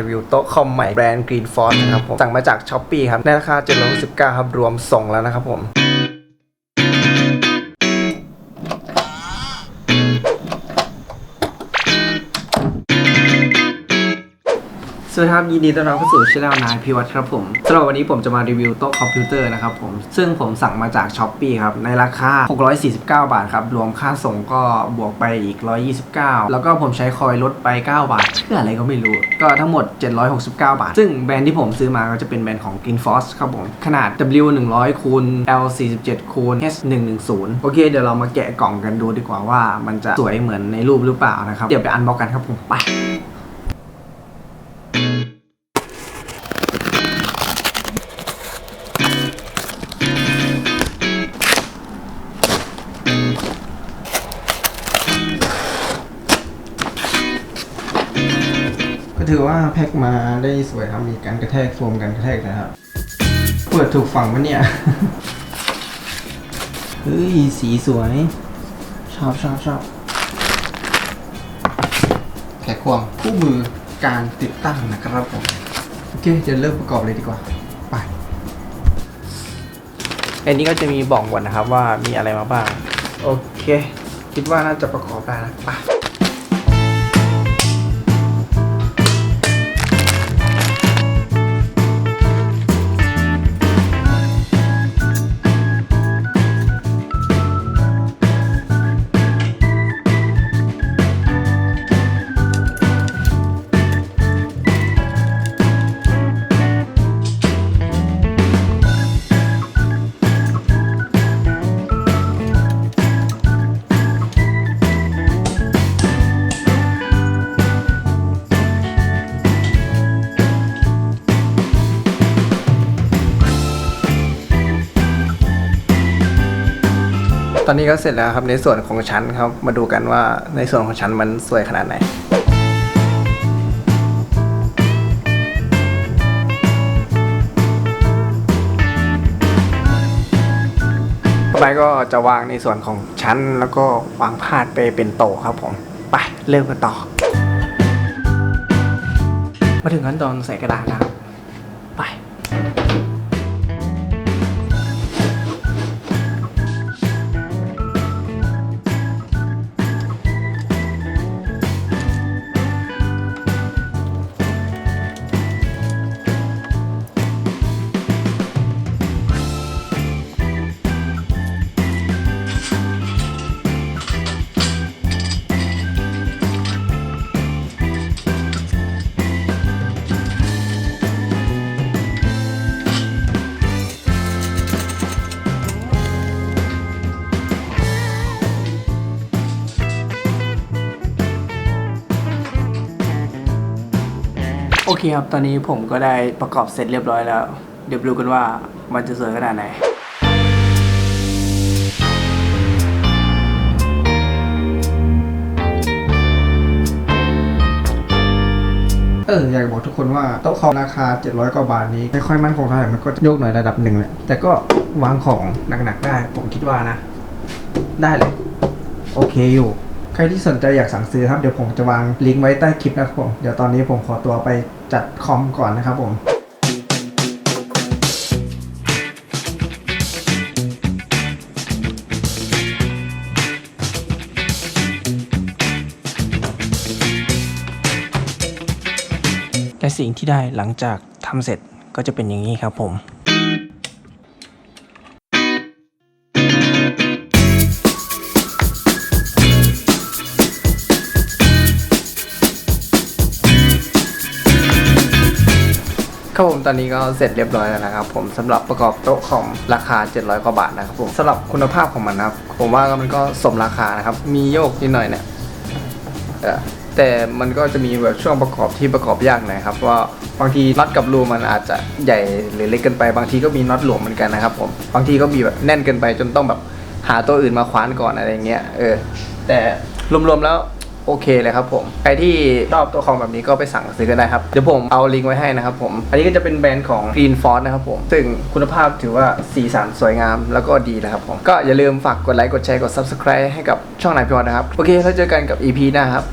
รีวิวโต๊ะคอมใหม่แบรนด์ Green Force นะครับผมสั่งมาจาก s h อ p e e ครับในราคา769ครับรวมส่งแล้วนะครับผม สวัสดีครับยินดีต้อนรับเข้าสู่ช่องนายพิวัตรครับผมสำหรับวันนี้ผมจะมารีวิวโต๊ะคอมพิวเตอร์นะครับผมซึ่งผมสั่งมาจาก s h อ p e e ครับ ในราคา 649 บาทครับ รวมค่าส่งก็บวกไปอีก 129 แล้วก็ผมใช้คอยลดไป 9 บาทเพื่ออะไรก็ไม่รู้ ก็ทั้งหมด 769 บาท ซึ่งแบรนด์ที่ผมซื้อมาก็จะเป็นแบรนด์ของ Green Force ครับผม ขนาด W 100คูณ L 47คูณ H 110โอเค เดี๋ยวเรามาแกะกล่องกันดูดีกว่าว่ามันจะสวยเหมือนในรูปหรือเปล่านะครับเดี๋ยวไปอันบ็อกกันครับผมไป ถือว่าแพ็คมาได้สวยครับ มีการกระแทกโฟมกันกระแทกนะครับ เปิดถูกฝั่งปะเนี่ย เฮ้ย สีสวย ชอบชอบชอบแพ็คควงคู่มือการติดตั้งนะครับผม โอเคจะเริ่มประกอบเลยดีกว่า ไป อันนี้ก็จะมีบอกก่อนนะครับว่ามีอะไรมาบ้าง โอเค คิดว่าน่าจะประกอบได้นะไป ตอนนี้ก็เสร็จแล้วครับในส่วนของชั้นครับ มาดูกันว่าในส่วนของชั้นมันสวยขนาดไหนต่อไปก็จะวางในส่วนของชั้นแล้วก็วางพาดไปเป็นโต๊ะครับผม ไปเริ่มกันต่อ มาถึงขั้นตอนใส่กระดาษนะครับ เคครับ ตอนนี้ผมก็ได้ประกอบเสร็จเรียบร้อยแล้ว เดี๋ยวดูกันว่ามันจะสวยขนาดไหนเอออยากบอกทุกคนว่าโต๊ะคอมราคา 700 กว่าบาทนี้ ไม่ค่อยมั่นคงเท่าไหร่มันก็โยกหน่อยระดับหนึ่งแหละ แต่ก็วางของหนักๆได้ ผมคิดว่านะ ได้เลย โอเคอยู่ ใครที่สนใจอยากสั่งซื้อครับ เดี๋ยวผมจะวางลิงก์ไว้ใต้คลิปนะครับผม เดี๋ยวตอนนี้ผมขอตัวไปจัดคอมก่อนนะครับผมและสิ่งที่ได้หลังจากทำเสร็จก็จะเป็นอย่างนี้ครับผม ครับผมตอนนี้ก็เสร็จเรียบร้อยแล้วนะครับผมสำหรับประกอบโต๊ะคอมราคา 700 กว่าบาทนะครับผมสำหรับคุณภาพของมันนะครับ ผมว่ามันก็สมราคานะครับ มีโยกนิดหน่อยเนี่ยแต่มันก็จะมีแบบช่วงประกอบที่ประกอบยากหน่อยครับว่าบางทีน็อตกับรูมันอาจจะใหญ่หรือเล็กเกินไป บางทีก็มีน็อตหลวมเหมือนกันนะครับผมบางทีก็มีแบบแน่นเกินไปจนต้องแบบหาตัวอื่นมาคว้านก่อนอะไรเงี้ยเออแต่รวมๆแล้ว โอเคเลยครับผมใครที่ชอบตัวคอมแบบนี้ก็ไปสั่งซื้อกันได้ครับเดี๋ยวผมเอาลิงก์ไว้ให้นะครับผม อันนี้ก็จะเป็นแบรนด์ของ Green Force นะครับผม ซึ่งคุณภาพถือว่าสีสันสวยงามแล้วก็ดีนะครับผม ก็อย่าลืมฝากกดไลค์กดแชร์กด Subscribe ให้กับช่องนายพิวนะครับ โอเคแล้วเจอกันกับ EP หน้าครับ